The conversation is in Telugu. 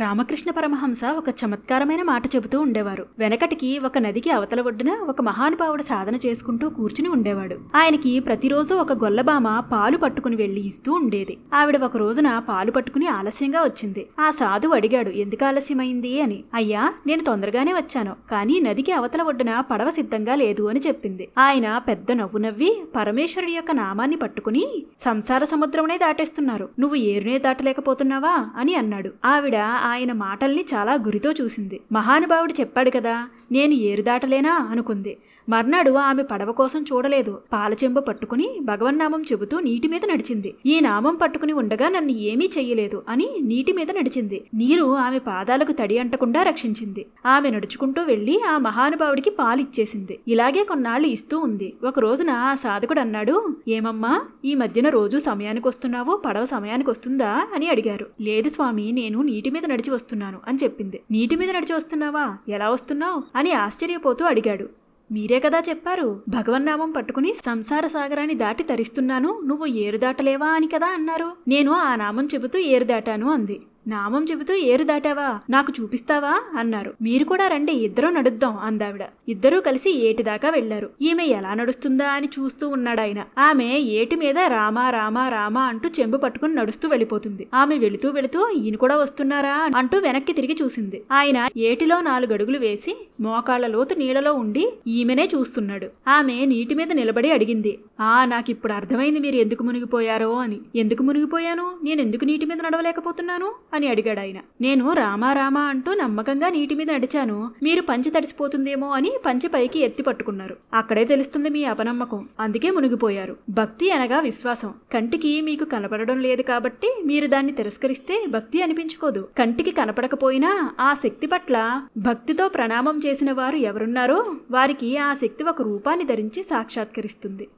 రామకృష్ణ పరమహంస ఒక చమత్కారమైన మాట చెబుతూ ఉండేవారు. వెనకటికి ఒక నదికి అవతల ఒడ్డున ఒక మహానుభావుడు సాధన చేసుకుంటూ కూర్చుని ఉండేవాడు. ఆయనకి ప్రతిరోజు ఒక గొల్లబామ పాలు పట్టుకుని వెళ్ళి ఇస్తూ ఉండేది. ఆవిడ ఒక రోజున పాలు పట్టుకుని ఆలస్యంగా వచ్చింది. ఆ సాధువు అడిగాడు ఎందుకు ఆలస్యమైంది? అని. అయ్యా నేను తొందరగానే వచ్చాను కానీ నదికి అవతల ఒడ్డున పడవ సిద్ధంగా లేదు అని చెప్పింది. ఆయన పెద్ద నవ్వు నవ్వి పరమేశ్వరుడి యొక్క నామాన్ని పట్టుకుని సంసార సముద్రమునే దాటేస్తున్నారు. నువ్వు ఏరునే దాటలేకపోతున్నావా? అని అన్నాడు. ఆవిడ ఆయన మాటల్ని చాలా గురితో చూసింది. మహానుభావుడు చెప్పాడు కదా నేను ఏరు దాటలేనా అనుకుంది. మర్నాడు ఆమె పడవ కోసం చూడలేదు. పాలచెంబు పట్టుకుని భగవన్నామం చెబుతూ నీటి మీద నడిచింది. ఈ నామం పట్టుకుని ఉండగా నన్ను ఏమీ చెయ్యలేదు అని నీటి మీద నడిచింది. నీరు ఆమె పాదాలకు తడి అంటకుండా రక్షించింది. ఆమె నడుచుకుంటూ వెళ్ళి ఆ మహానుభావుడికి పాలిచ్చేసింది. ఇలాగే కొన్నాళ్ళు ఇస్తూ ఉంది. ఒక రోజున ఆ సాధకుడు అన్నాడు ఏమమ్మా ఈ మధ్యన రోజు సమయానికి వస్తున్నావు పడవ సమయానికి వస్తుందా అని అడిగారు. లేదు స్వామి నేను నీటి మీద నడిచి వస్తున్నాను అని చెప్పింది. నీటి మీద నడిచి వస్తున్నావా? ఎలా వస్తున్నావు? అని ఆశ్చర్యపోతూ అడిగాడు. మీరే కదా చెప్పారు భగవన్నామం పట్టుకుని సంసార సాగరాన్ని దాటి తరిస్తున్నాను నువ్వు ఏరు దాటలేవా అని కదా అన్నారు. నేను ఆ నామం చెబుతూ ఏరు దాటాను అంది. నామం చెబుతూ ఏరు దాటావా? నాకు చూపిస్తావా? అన్నారు. మీరు కూడా రండి ఇద్దరూ నడుద్దాం అందావిడ. ఇద్దరూ కలిసి ఏటి దాకా వెళ్ళారు ఈమె ఎలా నడుస్తుందా అని చూస్తూ ఉన్నాడు ఆయన ఆమె ఏటి మీద రామా రామా రామా అంటూ చెంబు పట్టుకుని నడుస్తూ వెళ్ళిపోతుంది. ఆమె వెళుతూ వెళుతూ ఈయన కూడా వస్తున్నారా? అంటూ వెనక్కి తిరిగి చూసింది. ఆయన ఏటిలో నాలుగు అడుగులు వేసి మోకాళ్ళ లోతు నీళ్ళలో ఉండి ఈమెనే చూస్తున్నాడు. ఆమె నీటి మీద నిలబడి అడిగింది. ఆ నాకిప్పుడు అర్థమైంది మీరు ఎందుకు మునిగిపోయారో అని. ఎందుకు మునిగిపోయాను? నేను ఎందుకు నీటి మీద నడవలేకపోతున్నాను? అని అడిగాడు ఆయన. నేను రామా రామా అంటూ నమ్మకంగా నీటి మీద నడిచాను మీరు పంచి తడిసిపోతుందేమో అని పంచి పైకి ఎత్తి పట్టుకున్నారు. అక్కడే తెలుస్తుంది మీ అపనమ్మకం. అందుకే మునిగిపోయారు. భక్తి అనగా విశ్వాసం. కంటికి మీకు కనపడడం లేదు కాబట్టి మీరు దాన్ని తిరస్కరిస్తే భక్తి అనిపించుకోదు. కంటికి కనపడకపోయినా ఆ శక్తి పట్ల భక్తితో ప్రణామం చేసిన వారు ఎవరున్నారో వారికి ఆ శక్తి ఒక రూపాన్ని ధరించి సాక్షాత్కరిస్తుంది.